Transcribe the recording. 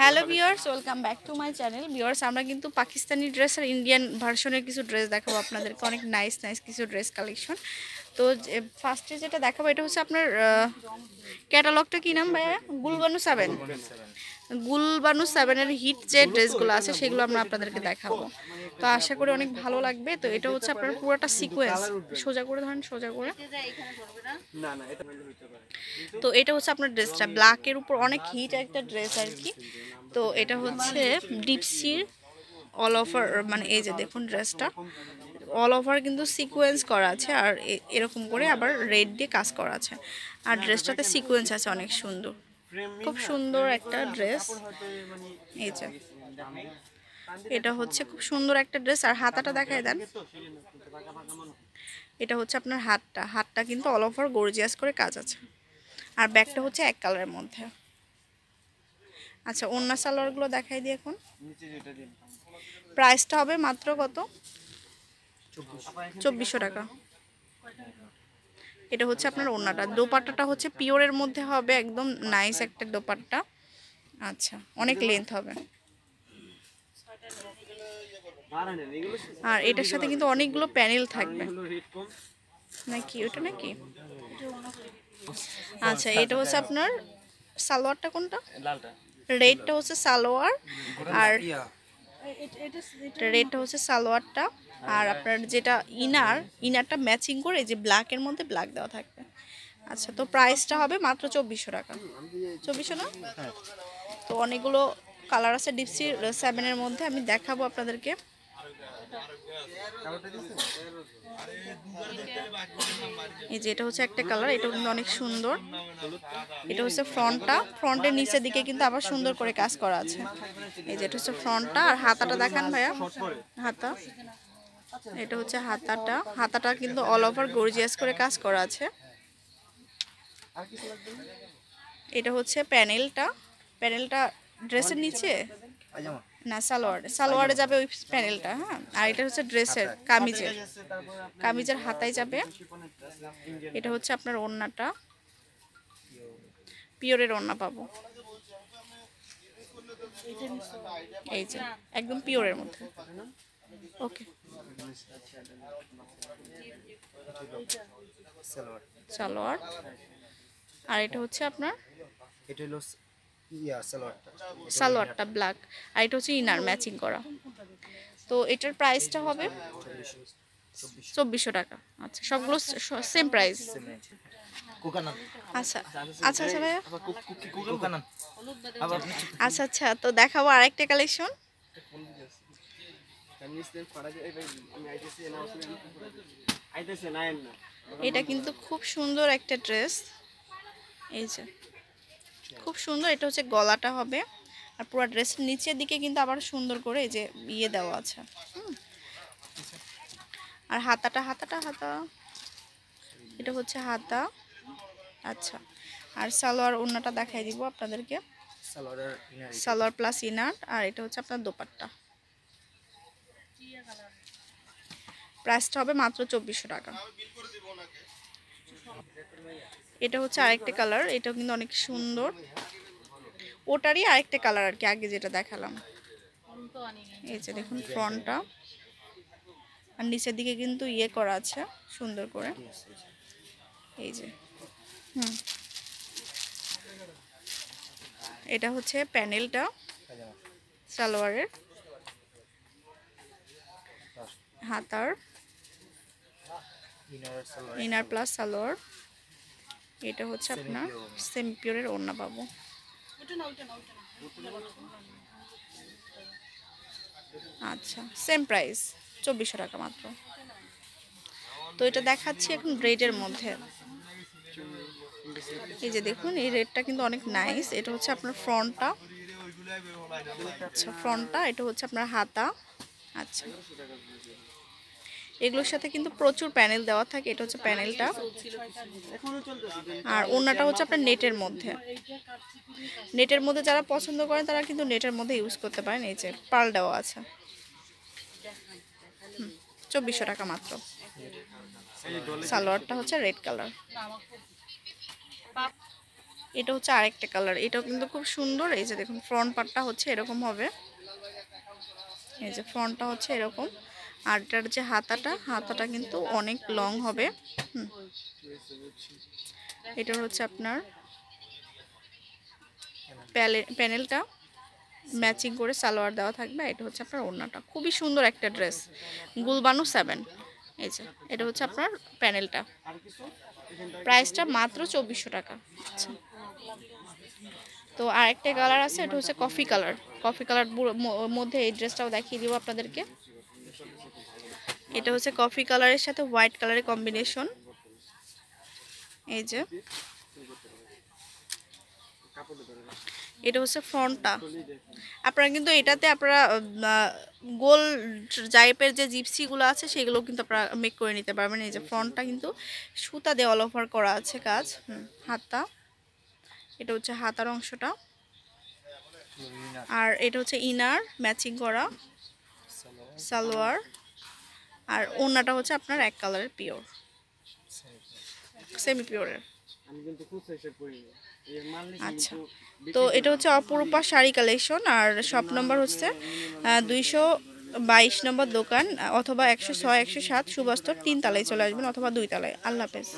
Hello viewers welcome back to my channel viewers আমরা কিন্তু Pakistani dress আর Indian ভার্সনের কিছু ড্রেস দেখাবো আপনাদেরকে। অনেক নাইস নাইস কিছু ড্রেস কালেকশন তো ফার্স্টে যেটা দেখাবো এটা হচ্ছে আপনার ক্যাটালগটা কী নাম ভাইয়া? গুলবানু সেভেন গুলবানু সেভেনের হিট যে ড্রেসগুলো আছে, সেগুলো আমরা আপনাদেরকে দেখাবো। তো আশা করি অনেক ভালো লাগবে। তো এটা হচ্ছে আপনার পুরোটা সিকোয়েন্স সোজা করে ধরেন, সোজা করে। তো এটা হচ্ছে আপনার ড্রেসটা। ব্ল্যাকের উপর অনেক হিট একটা ড্রেস আর কি। তো এটা হচ্ছে ডিপসির অল ওভার মানে এই যে দেখুন ড্রেসটা। অল ওভার কিন্তু সিকোয়েন্স করা আছে আর এরকম করে আবার রেড দিয়ে কাজ করা আছে। আর ড্রেসটাতে সিকোয়েন্স আছে অনেক সুন্দর। খুব সুন্দর একটা ড্রেস। এই যে। এটা হচ্ছে খুব সুন্দর একটা ড্রেস আর হাতাটা দেখায় দেন। এটা হচ্ছে আপনার হাতটা। হাতটা কিন্তু অল ওভার গর্জিয়াস করে কাজ আছে। আর ব্যাগটা হচ্ছে এক কালারের মধ্যে। আচ্ছা অন্য সালোয়ারগুলো দেখাই দিই এখন। প্রাইসটা হবে মাত্র কত? চব্বিশশো টাকা। এটা হচ্ছে আপনার ওড়নাটা। দোপাট্টাটা হচ্ছে পিওরের মধ্যে হবে একদম নাইস একটা দোপাট্টা। আচ্ছা অনেক লেন্থ হবে। আর এটার সাথে কিন্তু অনেকগুলো প্যানেল থাকবে। নাকি ওটা নাকি? আচ্ছা এটা হচ্ছে আপনার সালোয়ারটা কোনটা? রেডটা হচ্ছে সালোয়ার আর রেডটা হচ্ছে সালোয়ারটা। আর আপনার যেটা ইনার ইনারটা ম্যাচিং করে যে ব্ল্যাকের মধ্যে ব্ল্যাক দেওয়া থাকবে। আচ্ছা তো প্রাইসটা হবে মাত্র চব্বিশশো টাকা। চব্বিশশো না? তো অনেকগুলো কালার আছে ডিপসি সেভেনের মধ্যে। আমি দেখাবো আপনাদেরকে। এই যে এটা হচ্ছে একটা কালার এটা কিন্তু অনেক সুন্দর। এটা হচ্ছে ফ্রন্টটা ফ্রন্টের নিচের দিকে কিন্তু আবার সুন্দর করে কাজ করা আছে। এই যে এটা হচ্ছে ফ্রন্টটা আর হাতাটা দেখান ভাইয়া। হাতা। এটা হচ্ছে হাতাটা। হাতাটা কিন্তু অল ওভার গর্জিয়াস করে কাজ করা আছে। এটা হচ্ছে প্যানেলটা। প্যানেলটা ড্রেসের নিচে? না, সালোয়ারে। সালোয়ারে যাবে ওই প্যানেলটা হ্যাঁ? আর এটা হচ্ছে ড্রেসের, কামিজের। কামিজের হাতায় যাবে। এটা হচ্ছে আপনার ওড়নাটা। পিওরের ওড়না পাবো। এই যে, একদম পিওরের মধ্যে। ওকে। সালোয়ার। আর এটা হচ্ছে আপনার? এটা হলো সালোয়ারটা। সালোয়ারটা ব্ল্যাক আর এটা হচ্ছে ইনার ম্যাচিং করা। তো এটার প্রাইসটা হবে চব্বিশশো টাকা। আচ্ছা সবগুলো সেম প্রাইস আচ্ছা আচ্ছা আচ্ছা ভাইয়া। আচ্ছা আচ্ছা তো দেখাবো আরেকটা কালেকশন এটা কিন্তু খুব সুন্দর একটা ড্রেস। এই যে খুব সুন্দর এটা হচ্ছে গলাটা হবে। আর পুরো ড্রেসের নিচের দিকে কিন্তু আবার সুন্দর করে এই যে ইয়ে দেওয়া আছে। হুম। আর হাতাটা হাতাটা হাতা। এটা হচ্ছে হাতা। আচ্ছা আর সালোয়ার ওড়নাটা দেখাই দিব আপনাদেরকে। সালোয়ার প্লাস ইনার আর এটা হচ্ছে আপনার দোপাট্টা। প্রাইসটা হবে মাত্র চব্বিশশো টাকা। এটা হচ্ছে আরেকটা কালার এটাও কিন্তু অনেক সুন্দর। ওটারই আরেকটা কালার আর কি, আগে যেটা দেখালাম। এই যে দেখুন ফ্রন্টটা আর নিচের দিকে কিন্তু ইয়ে করা আছে, সুন্দর করে। এই যে, হুম। এটা হচ্ছে প্যানেলটা সালোয়ারের। হাতার, ইনার প্লাস সালোয়ার। এটা হচ্ছে আপনার সেমি পিওরের ওড়না পাবো আচ্ছা সেম প্রাইস চব্বিশশো টাকা মাত্র। তো এটা দেখাচ্ছি এখন রেডের মধ্যে। এই যে দেখুন, এই রেডটা কিন্তু অনেক নাইস এটা হচ্ছে আপনার ফ্রন্টটা আচ্ছা ফ্রন্টটা এটা হচ্ছে আপনার হাতা। আচ্ছা। এগুলোর সাথে কিন্তু প্রচুর প্যানেল দেওয়া থাকে, এটা হচ্ছে প্যানেলটা। আর ওড়নাটা হচ্ছে আপনার নেটের মধ্যে। নেটের মধ্যে যারা পছন্দ করেন, তারা কিন্তু নেটের মধ্যে ইউজ করতে পারেন। এই যে পাল দেওয়া আছে। চব্বিশশো টাকা মাত্র। সালোয়ারটা হচ্ছে রেড কালার। এটা হচ্ছে আরেকটা কালার। এটাও কিন্তু খুব সুন্দর। এই যে দেখুন ফ্রন্ট পার্টটা হচ্ছে এরকম হবে। এই যে ফ্রন্টটা হচ্ছে এরকম, আর এটার যে হাতাটা হাতাটা কিন্তু অনেক লং হবে। এটা হচ্ছে আপনার প্যানেলটা। ম্যাচিং করে সালোয়ার দেওয়া থাকবে এটা হচ্ছে আপনার ওড়নাটা। খুবই সুন্দর একটা ড্রেস। গুলবানু সেভেন এই যে, এটা হচ্ছে আপনার প্যানেলটা। প্রাইসটা মাত্র চব্বিশশো টাকা। আচ্ছা। তো আরেকটা কালার আছে, এটা হচ্ছে কফি কালার। কফি কালার মধ্যে এই ড্রেসটাও দেখিয়ে দিব আপনাদেরকে। এটা হচ্ছে কফি কালারের সাথে হোয়াইট কালারের কম্বিনেশন। এই যে। এটা হচ্ছে ফ্রন্টটা। আপনারা কিন্তু এটাতে আপনারা গোল টাইপের যে জিপসিগুলো আছে, সেগুলো কিন্তু আপনারা মেক করে নিতে পারবেন। এই যে ফ্রন্টটা কিন্তু সুতা দিয়ে অল ওভার করা আছে কাজ। হাতটা এটা হচ্ছে হাতার অংশটা। আর এটা হচ্ছে ইনার, ম্যাচিং করা। সালোয়ার। আর ওড়নাটা হচ্ছে আপনার এক কালারের পিওর। সেমি পিওরের আচ্ছা তো এটা হচ্ছে অপরূপা শাড়ি কালেকশন আর শপ নম্বর হচ্ছে দুইশো বাইশ নম্বর দোকান অথবা একশো ছয় একশো সাত সুবাস্তর তিন তালায় চলে আসবেন অথবা দুই তালায় আল্লাহ হাফেজ